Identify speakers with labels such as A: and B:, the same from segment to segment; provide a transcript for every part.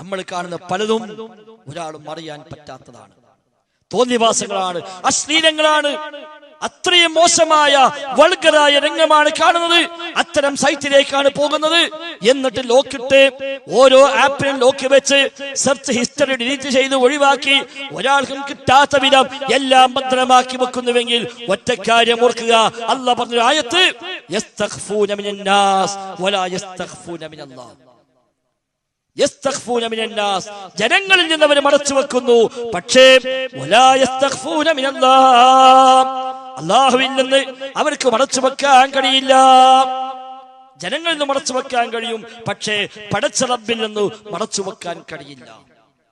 A: നമ്മൾ കാണുന്ന പലതും ഒരാളും അറിയാൻ പറ്റാത്തതാണ്. തോന്നിവാസങ്ങളാണ് അശ്ലീലങ്ങളാണ് അത്രയും മോശമായ വൾഗറായ രംഗമാണ് കാണുന്നത്. അത്തരം സൈറ്റിലേക്കാണ് പോകുന്നത്. എന്നിട്ട് ലോക്കിട്ട് ഓരോ ആപ്പിനും ലോക്ക് വെച്ച് സെർച്ച് ഹിസ്റ്ററി ഡിലീറ്റ് ചെയ്ത് ഒഴിവാക്കി ഒരാൾക്കും കിട്ടാത്ത വിധം എല്ലാം ഭദ്രമാക്കി വെക്കുന്നുവെങ്കിൽ ഒറ്റക്കാര്യം ഓർക്കുക. അല്ല പറഞ്ഞ ആയത്ത് ജനങ്ങളിൽ നിന്ന് അവർ മറച്ചു വെക്കുന്നു. പക്ഷേ. അള്ളാഹുവിൽ നിന്ന് അവർക്ക് മറച്ചു വെക്കാൻ കഴിയില്ല. ജനങ്ങളിൽ നിന്ന് മറച്ചു വെക്കാൻ കഴിയും. പക്ഷേ പടച്ച റബ്ബിൽ നിന്ന് മറച്ചു വെക്കാൻ കഴിയില്ല.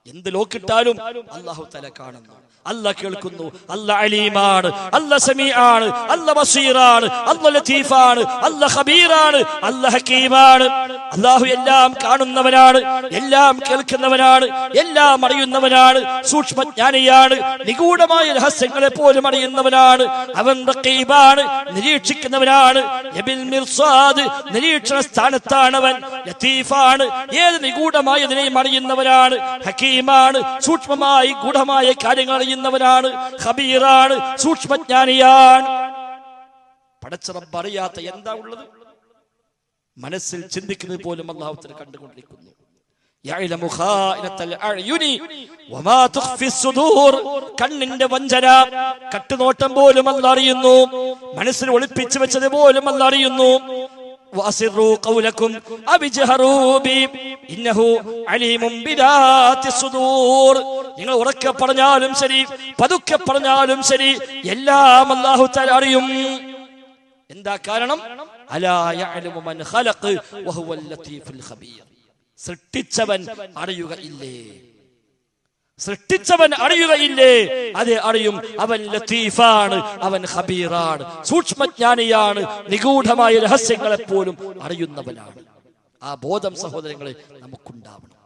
A: എന്ത് ലോക്കിട്ടാലും അള്ളാഹു തല കാണുന്നു. അല്ല കേൾക്കുന്നു. അല്ല അലീമാണ്. അല്ല സമീആണ്. അല്ല ബസീറാണ്. അല്ല ലതീഫാണ് അല്ല ഹബീറാണ് അല്ല ഹക്കീമാണ്. അള്ളാഹു എല്ലാം കാണുന്നവനാണ് എല്ലാം കേൾക്കുന്നവനാണ് എല്ലാം അറിയുന്നവനാണ് സൂക്ഷ്മജ്ഞാനിയാണ് നിഗൂഢമായ രഹസ്യങ്ങളെ പോലും അറിയുന്നവനാണ്. അവൻ റക്കീബാണ് നിരീക്ഷിക്കുന്നവനാണ്. നിരീക്ഷണ സ്ഥാനത്താണ് അവൻ ലത്തീഫാണ് ഏത് നിഗൂഢമായതിനെയും അറിയുന്നവനാണ്. ഹക്കീമാണ് സൂക്ഷ്മമായി ഗൂഢമായ കാര്യങ്ങൾ അറിയുന്നവനാണ്. ഹബീറാണ് സൂക്ഷ്മജ്ഞാനിയാണ്. പടച്ചറബ് അറിയാത്ത എന്താ ഉള്ളത്? മനസ്സിൽ ചിന്തിക്കുന്നത് പോലും അള്ളാഹുത്തിന് കണ്ടുകൊണ്ടിരിക്കുന്നു. കണ്ണിന്റെ വഞ്ചന കട്ടുനോട്ടം പോലും അല്ല അറിയുന്നു. മനസ്സിൽ ഒളിപ്പിച്ചു വെച്ചത് പോലും അല്ല അറിയുന്നു. നിങ്ങൾ ഉറക്കെ പറഞ്ഞാലും ശരി പതുക്കെ പറഞ്ഞാലും ശരി എല്ലാം അള്ളാഹു അറിയും. എന്താ കാരണം? സൃഷ്ടിച്ചവൻ അറിയുകയില്ലേ? സൃഷ്ടിച്ചവൻ അറിയുകയില്ലേ? അതെ അറിയും. അവൻ ലത്തീഫാണ് അവൻ ഖബീറാണ്. സൂക്ഷ്മജ്ഞാനിയാണ് നിഗൂഢമായ രഹസ്യങ്ങളെ പോലും അറിയുന്നവനാണ്. ആ ബോധം സഹോദരങ്ങളെ നമുക്കുണ്ടാവണം.